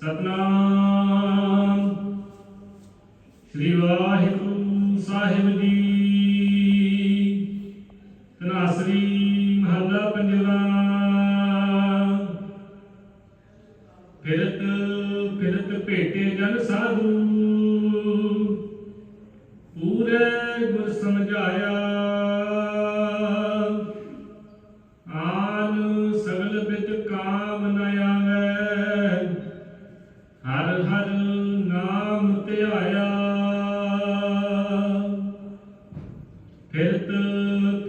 ਸਤਨਾਮ। ਸ੍ਰੀ ਵਾਹਿਗੁਰੂ ਸਾਹਿਬ ਜੀ। ਤਨਾਸਰੀ ਮਹੱਲਾ ਪੰਜਵਾ। ਫਿਰਤ ਫਿਰਤ ਭੇਟੇ ਜਨ ਸਾਧੂ।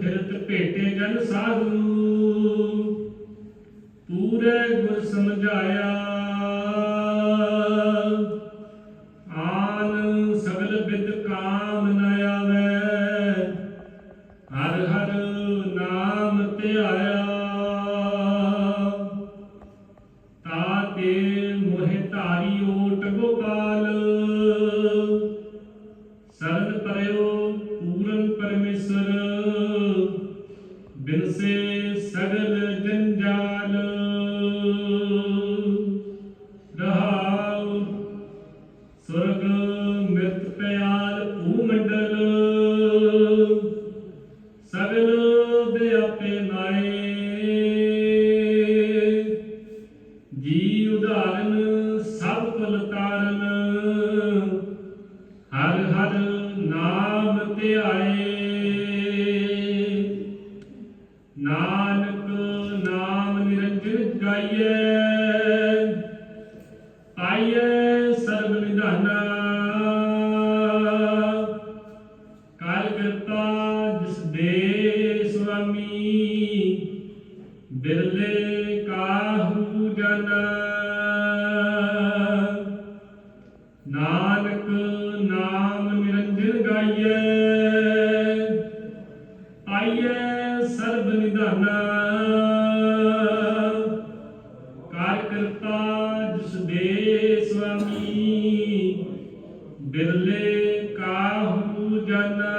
ਫਿਰਤ ਫਿਰਤ ਭੇਟੇ ਜਨ ਸਾਧੂ। ਪੂਰੇ ਗੁਰ ਸਮਝਾਇਆ। ਆਨ ਸਗਲ ਬਿਦ ਕਾਮ ਨ ਆਵੈ। ਹਰ ਹਰ ਨਾਮ ਧਿਆਇਆ। ਤਾਤੇ ਮੋਹਿ ਧਾਰੀ ਓਟ ਗੋਪਾਲ ਬਿਨਸੇ ਸਗਲ ਜੰਜਾਲ ਰਹਾਉ ਸੁਰਗ ਮਿਰਤ ਪਿਆਲ ਭੂਮੰਡਲ ਸਗਲ ਦੇ ਆਪੇ ਨਾਏ ਜੀ ਉਦਾਹਰਨ ਸਭ ਕੁਲ ਤਾਰਨ ਹਰ ਹਰ ਨਾਮ ਧਿਆਏ ਨਾਨਕ ਨਾਮ ਨਿਰੰਜਨ ਗਾਈਐ। ਪਾਈਐ ਸਰਬ ਨਿਧਾਨਾ। ਕਾਲ ਕਰਤਾ ਜਿਸ ਦੇ ਸੁਆਮੀ, ਬਿਰਲੇ ਕਾਹੂ ਜਨ। ਨਾਨਕ ਨਾਮ ਨਿਰੰਜਨ ਗਾਈਐ। ਆਈਐ ਰੰਧਾਨਾ ਕਾਲ ਕਰਤਾ ਜਸਦੇ ਸੁਆਮੀ ਬਿਰਲੇ ਕਾਹੂ ਜਾਨਾ।